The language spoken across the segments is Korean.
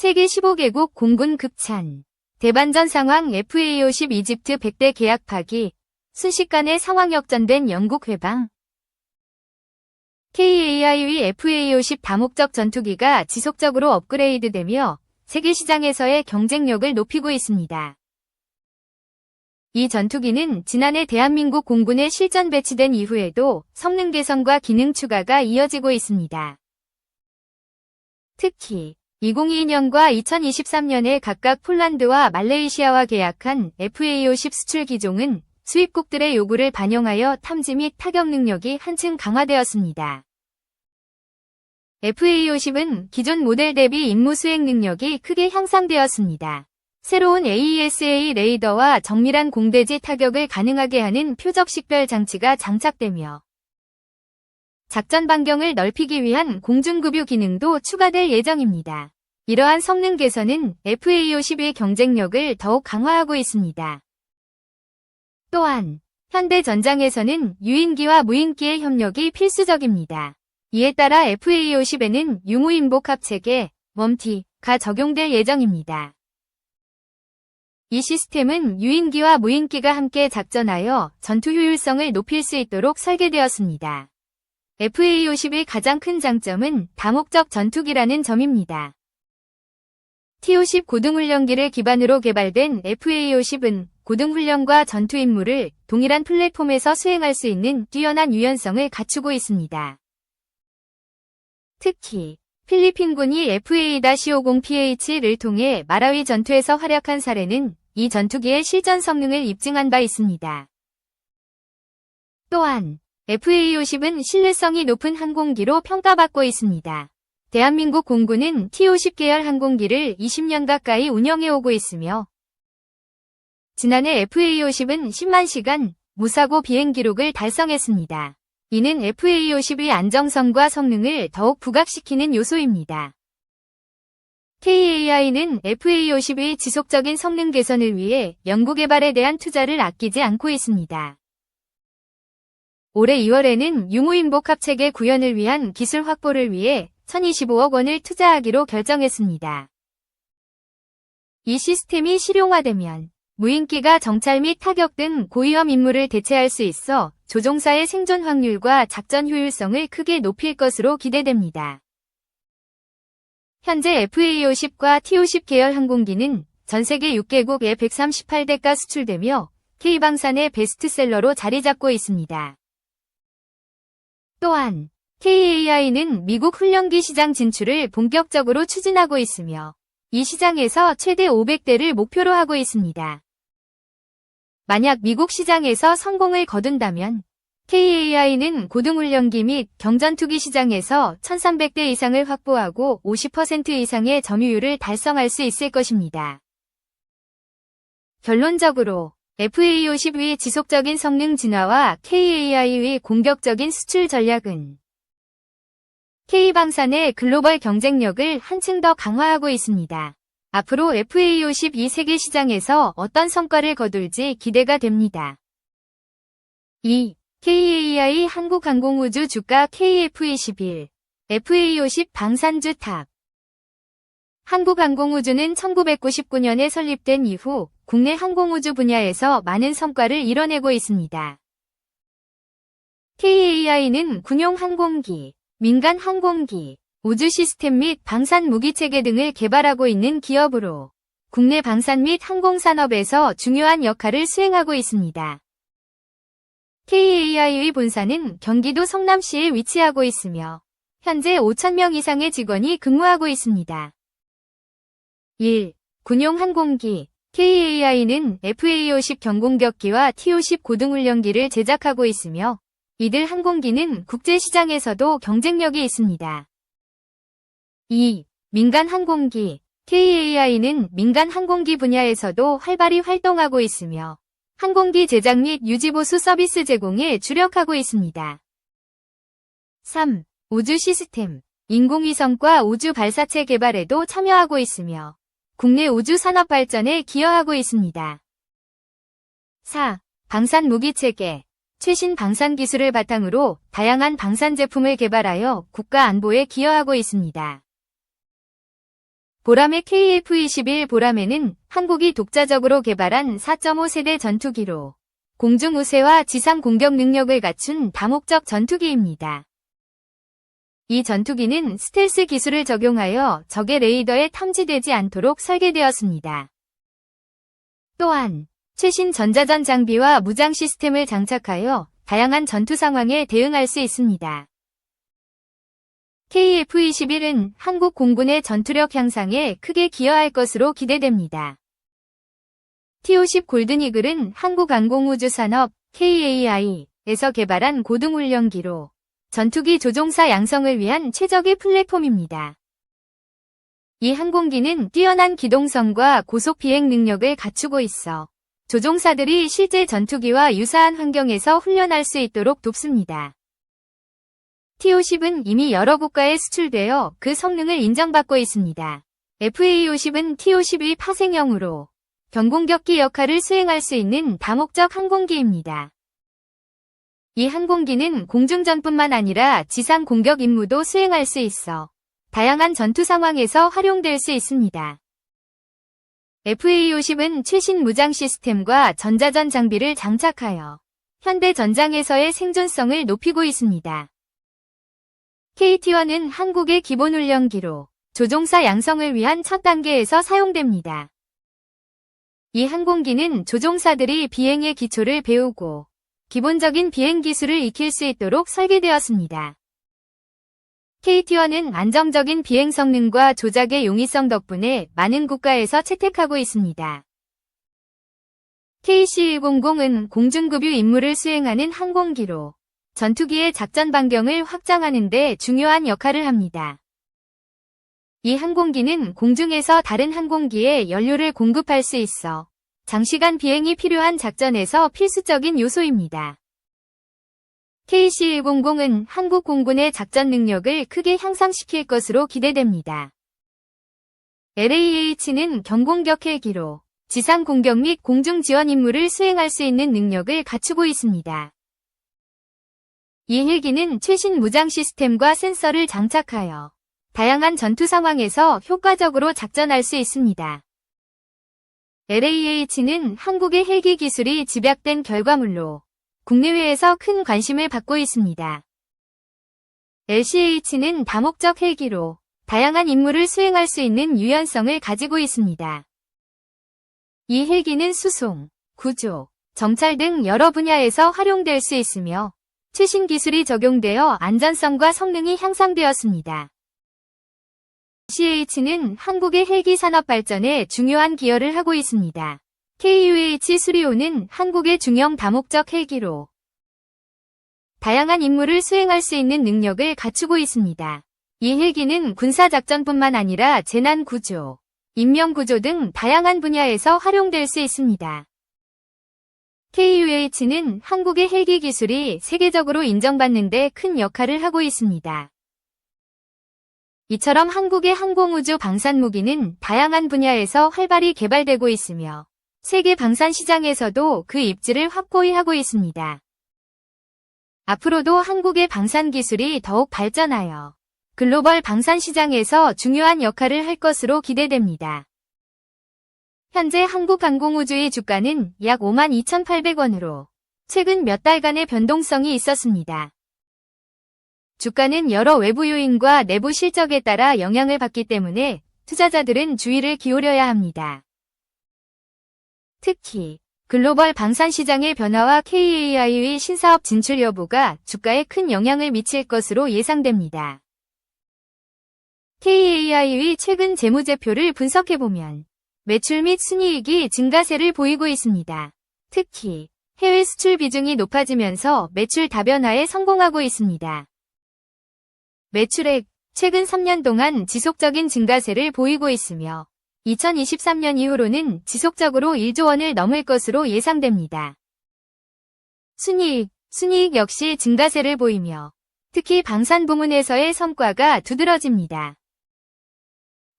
세계 15개국 공군 급찬. 대반전 상황 FA50 이집트 100대 계약 파기. 순식간에 상황 역전된 영국 회방. KAI의 FA50 다목적 전투기가 지속적으로 업그레이드되며 세계 시장에서의 경쟁력을 높이고 있습니다. 이 전투기는 지난해 대한민국 공군에 실전 배치된 이후에도 성능 개선과 기능 추가가 이어지고 있습니다. 특히 2022년과 2023년에 각각 폴란드와 말레이시아와 계약한 FA50 수출 기종은 수입국들의 요구를 반영하여 탐지 및 타격 능력이 한층 강화되었습니다. FA50은 기존 모델 대비 임무 수행 능력이 크게 향상되었습니다. 새로운 AESA 레이더와 정밀한 공대지 타격을 가능하게 하는 표적 식별 장치가 장착되며 작전 반경을 넓히기 위한 공중급유 기능도 추가될 예정입니다. 이러한 성능 개선은 FA50의 경쟁력을 더욱 강화하고 있습니다. 또한 현대 전장에서는 유인기와 무인기의 협력이 필수적입니다. 이에 따라 FA50에는 유무인복 합체계, 웜티가 적용될 예정입니다. 이 시스템은 유인기와 무인기가 함께 작전하여 전투 효율성을 높일 수 있도록 설계되었습니다. FA50의 가장 큰 장점은 다목적 전투기라는 점입니다. T-50 고등훈련기를 기반으로 개발된 FA50은 고등훈련과 전투 임무를 동일한 플랫폼에서 수행할 수 있는 뛰어난 유연성을 갖추고 있습니다. 특히 필리핀군이 FA-50PH를 통해 마라위 전투에서 활약한 사례는 이 전투기의 실전 성능을 입증한 바 있습니다. 또한 FA-50은 신뢰성이 높은 항공기로 평가받고 있습니다. 대한민국 공군은 T-50 계열 항공기를 20년 가까이 운영해오고 있으며 지난해 FA-50은 10만 시간 무사고 비행 기록을 달성했습니다. 이는 FA-50의 안정성과 성능을 더욱 부각시키는 요소입니다. KAI는 FA-50의 지속적인 성능 개선을 위해 연구개발에 대한 투자를 아끼지 않고 있습니다. 올해 2월에는 유무인복 합체계 구현을 위한 기술 확보를 위해 1025억 원을 투자하기로 결정했습니다. 이 시스템이 실용화되면 무인기가 정찰 및 타격 등 고위험 임무를 대체할 수 있어 조종사의 생존 확률과 작전 효율성을 크게 높일 것으로 기대됩니다. 현재 FA-50과 T-50 계열 항공기는 전 세계 6개국에 138대가 수출되며 K방산의 베스트셀러로 자리 잡고 있습니다. 또한 KAI는 미국 훈련기 시장 진출을 본격적으로 추진하고 있으며 이 시장에서 최대 500대를 목표로 하고 있습니다. 만약 미국 시장에서 성공을 거둔다면 KAI는 고등훈련기 및 경전투기 시장에서 1300대 이상을 확보하고 50% 이상의 점유율을 달성할 수 있을 것입니다. 결론적으로 FA50의 지속적인 성능 진화와 KAI의 공격적인 수출 전략은 K방산의 글로벌 경쟁력을 한층 더 강화하고 있습니다. 앞으로 FA52 세계 시장에서 어떤 성과를 거둘지 기대가 됩니다. 2. KAI 한국항공우주 주가 KF21 FA50 방산주 탑 한국항공우주는 1999년에 설립된 이후 국내 항공우주 분야에서 많은 성과를 이뤄내고 있습니다. KAI는 군용 항공기, 민간 항공기, 우주 시스템 및 방산 무기 체계 등을 개발하고 있는 기업으로 국내 방산 및 항공산업에서 중요한 역할을 수행하고 있습니다. KAI의 본사는 경기도 성남시에 위치하고 있으며 현재 5천명 이상의 직원이 근무하고 있습니다. 1. 군용 항공기 KAI는 FA-50 경공격기와 T-50 고등훈련기를 제작하고 있으며 이들 항공기는 국제시장에서도 경쟁력이 있습니다. 2. 민간 항공기 KAI는 민간 항공기 분야에서도 활발히 활동하고 있으며 항공기 제작 및 유지보수 서비스 제공에 주력하고 있습니다. 3. 우주 시스템 인공위성과 우주 발사체 개발에도 참여하고 있으며 국내 우주 산업 발전에 기여하고 있습니다. 4. 방산 무기 체계 최신 방산 기술을 바탕으로 다양한 방산 제품을 개발하여 국가 안보에 기여하고 있습니다. 보람의 KF-21 보람에는 한국이 독자적으로 개발한 4.5세대 전투기로 공중 우세와 지상 공격 능력을 갖춘 다목적 전투기입니다. 이 전투기는 스텔스 기술을 적용하여 적의 레이더에 탐지되지 않도록 설계되었습니다. 또한 최신 전자전 장비와 무장 시스템을 장착하여 다양한 전투 상황에 대응할 수 있습니다. KF-21은 한국 공군의 전투력 향상에 크게 기여할 것으로 기대됩니다. T-50 골든이글은 한국항공우주산업 KAI에서 개발한 고등훈련기로 전투기 조종사 양성을 위한 최적의 플랫폼입니다. 이 항공기는 뛰어난 기동성과 고속 비행 능력을 갖추고 있어 조종사들이 실제 전투기와 유사한 환경에서 훈련할 수 있도록 돕습니다. T-50은 이미 여러 국가에 수출되어 그 성능을 인정받고 있습니다. FA-50은 T-52 파생형으로 경공격기 역할을 수행할 수 있는 다목적 항공기입니다. 이 항공기는 공중전뿐만 아니라 지상 공격 임무도 수행할 수 있어 다양한 전투 상황에서 활용될 수 있습니다. FA-50은 최신 무장 시스템과 전자전 장비를 장착하여 현대 전장에서의 생존성을 높이고 있습니다. KT-1은 한국의 기본 훈련기로 조종사 양성을 위한 첫 단계에서 사용됩니다. 이 항공기는 조종사들이 비행의 기초를 배우고 기본적인 비행 기술을 익힐 수 있도록 설계되었습니다. KT-1은 안정적인 비행 성능과 조작의 용이성 덕분에 많은 국가에서 채택하고 있습니다. KC-100은 공중급유 임무를 수행하는 항공기로 전투기의 작전 반경을 확장하는 데 중요한 역할을 합니다. 이 항공기는 공중에서 다른 항공기에 연료를 공급할 수 있어 장시간 비행이 필요한 작전에서 필수적인 요소입니다. KC-100은 한국 공군의 작전 능력을 크게 향상시킬 것으로 기대됩니다. LAH는 경공격 헬기로 지상 공격 및 공중 지원 임무를 수행할 수 있는 능력을 갖추고 있습니다. 이 헬기는 최신 무장 시스템과 센서를 장착하여 다양한 전투 상황에서 효과적으로 작전할 수 있습니다. LAH는 한국의 헬기 기술이 집약된 결과물로 국내외에서 큰 관심을 받고 있습니다. LCH는 다목적 헬기로 다양한 임무를 수행할 수 있는 유연성을 가지고 있습니다. 이 헬기는 수송, 구조, 정찰 등 여러 분야에서 활용될 수 있으며 최신 기술이 적용되어 안전성과 성능이 향상되었습니다. CH는 한국의 헬기 산업 발전에 중요한 기여를 하고 있습니다. KUH 수리호는 한국의 중형 다목적 헬기로 다양한 임무를 수행할 수 있는 능력을 갖추고 있습니다. 이 헬기는 군사작전뿐만 아니라 재난구조, 인명구조 등 다양한 분야에서 활용될 수 있습니다. KUH는 한국의 헬기 기술이 세계적으로 인정받는 데 큰 역할을 하고 있습니다. 이처럼 한국의 항공우주 방산무기는 다양한 분야에서 활발히 개발되고 있으며 세계 방산 시장에서도 그 입지를 확고히 하고 있습니다. 앞으로도 한국의 방산 기술이 더욱 발전하여 글로벌 방산 시장에서 중요한 역할을 할 것으로 기대됩니다. 현재 한국항공우주의 주가는 약 52,800원으로 최근 몇 달간의 변동성이 있었습니다. 주가는 여러 외부 요인과 내부 실적에 따라 영향을 받기 때문에 투자자들은 주의를 기울여야 합니다. 특히 글로벌 방산 시장의 변화와 KAI의 신사업 진출 여부가 주가에 큰 영향을 미칠 것으로 예상됩니다. KAI의 최근 재무제표를 분석해보면 매출 및 순이익이 증가세를 보이고 있습니다. 특히 해외 수출 비중이 높아지면서 매출 다변화에 성공하고 있습니다. 매출액 최근 3년 동안 지속적인 증가세를 보이고 있으며 2023년 이후로는 지속적으로 1조 원을 넘을 것으로 예상됩니다. 순이익, 순이익 역시 증가세를 보이며 특히 방산 부문에서의 성과가 두드러집니다.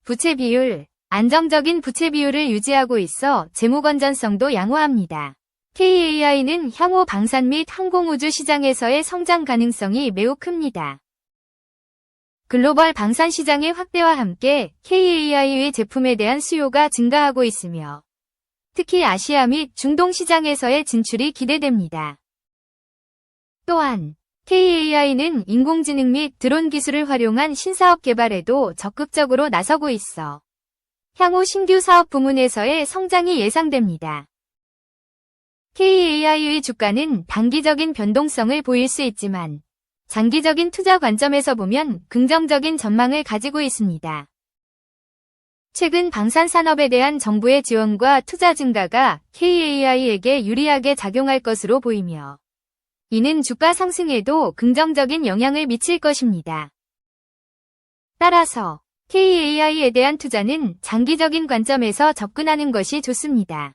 부채 비율, 안정적인 부채 비율을 유지하고 있어 재무 건전성도 양호합니다. KAI는 향후 방산 및 항공우주 시장에서의 성장 가능성이 매우 큽니다. 글로벌 방산 시장의 확대와 함께 KAI의 제품에 대한 수요가 증가하고 있으며 특히 아시아 및 중동 시장에서의 진출이 기대됩니다. 또한 KAI는 인공지능 및 드론 기술을 활용한 신사업 개발에도 적극적으로 나서고 있어 향후 신규 사업 부문에서의 성장이 예상됩니다. KAI의 주가는 단기적인 변동성을 보일 수 있지만 장기적인 투자 관점에서 보면 긍정적인 전망을 가지고 있습니다. 최근 방산 산업에 대한 정부의 지원과 투자 증가가 KAI에게 유리하게 작용할 것으로 보이며 이는 주가 상승에도 긍정적인 영향을 미칠 것입니다. 따라서 KAI에 대한 투자는 장기적인 관점에서 접근하는 것이 좋습니다.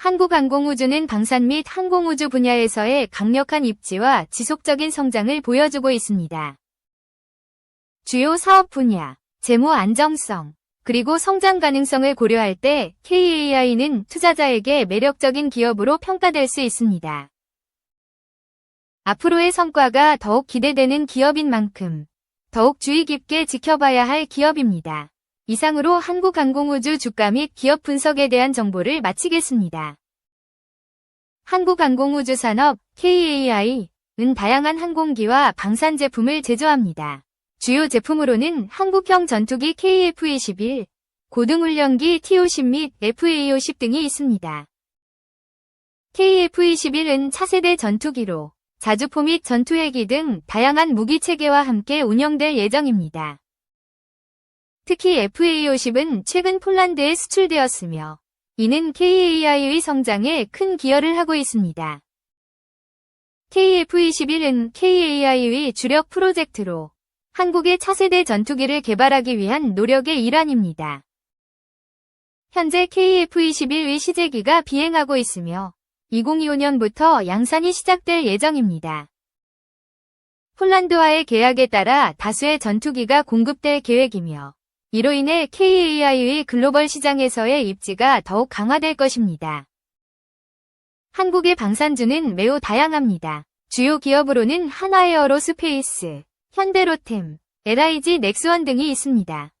한국항공우주는 방산 및 항공우주 분야에서의 강력한 입지와 지속적인 성장을 보여주고 있습니다. 주요 사업 분야, 재무 안정성, 그리고 성장 가능성을 고려할 때 KAI는 투자자에게 매력적인 기업으로 평가될 수 있습니다. 앞으로의 성과가 더욱 기대되는 기업인 만큼 더욱 주의 깊게 지켜봐야 할 기업입니다. 이상으로 한국항공우주 주가 및 기업 분석에 대한 정보를 마치겠습니다. 한국항공우주산업 KAI은 다양한 항공기와 방산 제품을 제조합니다. 주요 제품으로는 한국형 전투기 KF-21, 고등훈련기 T-50 및 FA-50 등이 있습니다. KF-21은 차세대 전투기로 자주포 및 전투헬기 등 다양한 무기 체계와 함께 운영될 예정입니다. 특히 FA-50은 최근 폴란드에 수출되었으며 이는 KAI의 성장에 큰 기여를 하고 있습니다. KF-21은 KAI의 주력 프로젝트로 한국의 차세대 전투기를 개발하기 위한 노력의 일환입니다. 현재 KF-21의 시제기가 비행하고 있으며 2025년부터 양산이 시작될 예정입니다. 폴란드와의 계약에 따라 다수의 전투기가 공급될 계획이며 이로 인해 KAI의 글로벌 시장에서의 입지가 더욱 강화될 것입니다. 한국의 방산주는 매우 다양합니다. 주요 기업으로는 한화에어로스페이스, 현대로템, LIG 넥스원 등이 있습니다.